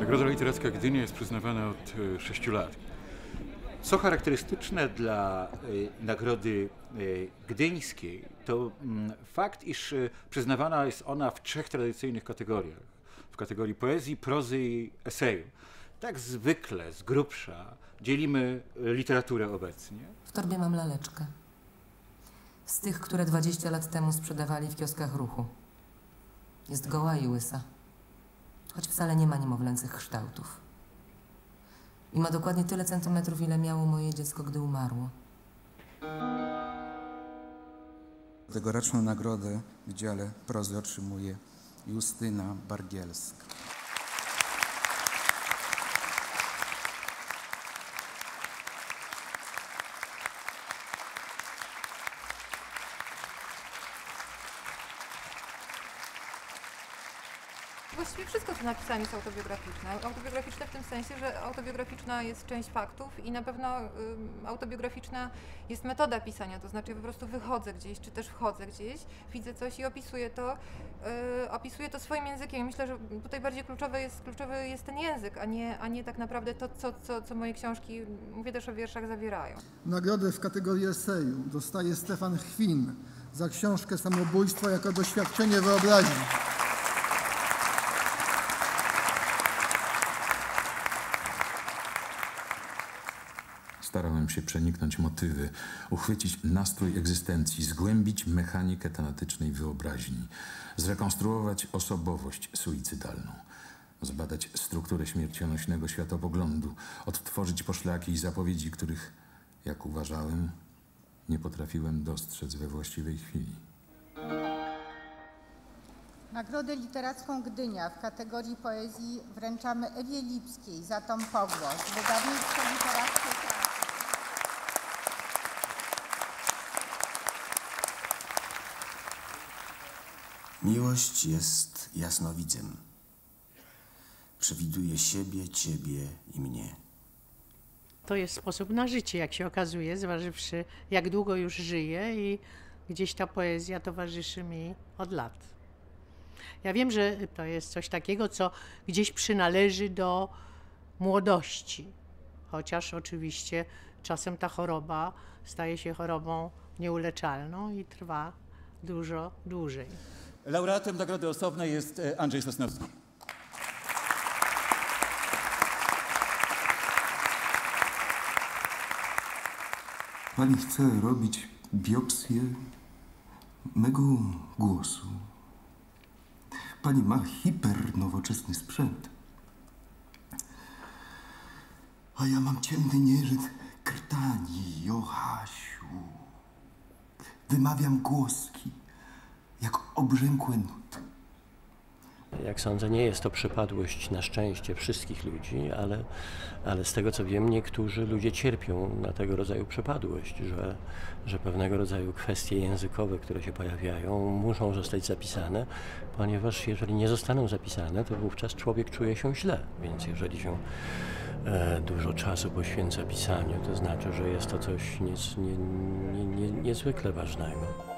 Nagroda Literacka Gdynia jest przyznawana od e, 6 lat. Co charakterystyczne dla e, Nagrody e, Gdyńskiej, to mm, fakt, iż przyznawana jest ona w trzech tradycyjnych kategoriach. W kategorii poezji, prozy i eseju. Tak zwykle, z grubsza, dzielimy literaturę obecnie. W torbie mam laleczkę. Z tych, które 20 lat temu sprzedawali w kioskach ruchu. Jest goła i łysa. Choć wcale nie ma niemowlęcych kształtów. I ma dokładnie tyle centymetrów, ile miało moje dziecko, gdy umarło. Tegoroczną nagrodę w dziale prozy otrzymuje Justyna Bargielska. Właściwie wszystko, co napisałam jest autobiograficzne. Autobiograficzne w tym sensie, że autobiograficzna jest część faktów i na pewno ym, autobiograficzna jest metoda pisania, to znaczy po prostu wychodzę gdzieś, czy też wchodzę gdzieś, widzę coś i opisuję to, yy, opisuję to swoim językiem. Myślę, że tutaj bardziej kluczowy jest, kluczowy jest ten język, a nie, a nie tak naprawdę to, co, co, co moje książki, mówię też o wierszach, zawierają. Nagrodę w kategorii eseju dostaje Stefan Chwin za książkę Samobójstwo jako doświadczenie wyobraźni. Starałem się przeniknąć motywy, uchwycić nastrój egzystencji, zgłębić mechanikę tanatycznej wyobraźni, zrekonstruować osobowość suicydalną, zbadać strukturę śmiercionośnego światopoglądu, odtworzyć poszlaki i zapowiedzi, których, jak uważałem, nie potrafiłem dostrzec we właściwej chwili. Nagrodę Literacką Gdynia w kategorii poezji wręczamy Ewie Lipskiej za tom Pogłos, wydawnictwo literackie Miłość jest jasnowidzem. Przewiduje siebie, ciebie i mnie. To jest sposób na życie, jak się okazuje, zważywszy, jak długo już żyję i gdzieś ta poezja towarzyszy mi od lat. Ja wiem, że to jest coś takiego, co gdzieś przynależy do młodości, chociaż oczywiście czasem ta choroba staje się chorobą nieuleczalną i trwa dużo dłużej. Laureatem Nagrody Osobnej jest e, Andrzej Sosnowski. Pani chce robić biopsję mego głosu. Pani ma hipernowoczesny sprzęt. A ja mam ciemny nieżyt krtani, Johasiu. Wymawiam głoski, jak obrzękłe nuty. Jak sądzę, nie jest to przypadłość na szczęście wszystkich ludzi, ale, ale z tego co wiem, niektórzy ludzie cierpią na tego rodzaju przypadłość, że, że pewnego rodzaju kwestie językowe, które się pojawiają, muszą zostać zapisane, ponieważ jeżeli nie zostaną zapisane, to wówczas człowiek czuje się źle. Więc jeżeli się e, dużo czasu poświęca pisaniu, to znaczy, że jest to coś nie, nie, nie, niezwykle ważnego.